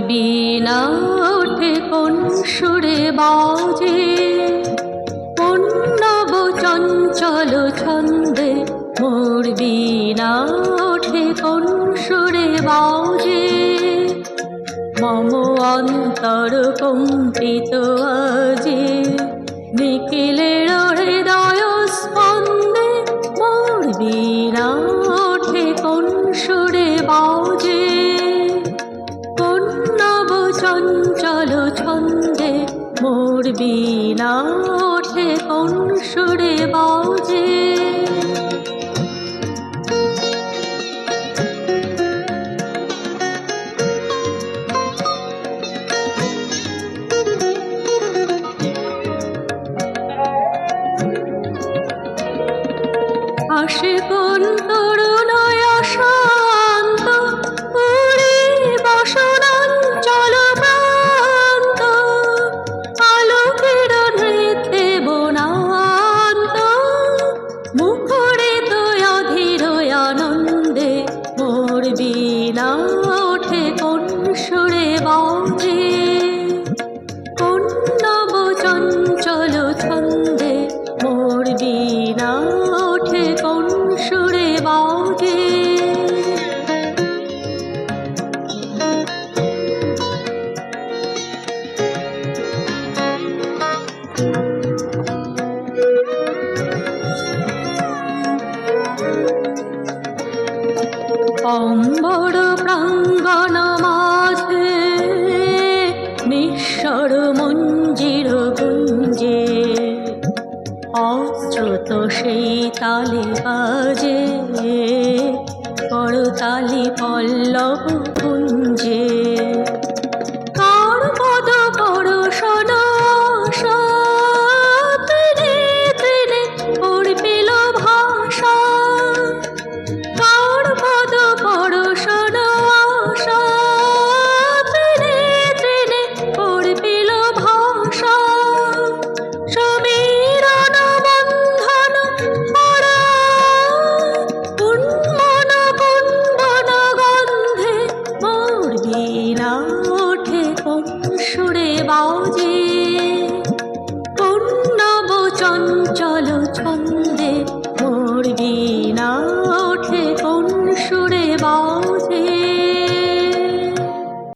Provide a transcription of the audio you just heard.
বিনা ওঠে কোন সুরে বাজে। পণ্যব চঞ্চল ছন্দে মোর বিনা ওঠে কোন সুরে বাজে। মম অন্তর কম্পিত চঞ্চল ছন্দে মোর বিনা ওঠে কোন বাজে। আসে কোন তরুণয় অশ্রুত সেই তালে বাজে। করতালি পল্লব কুঞ্জে। মোর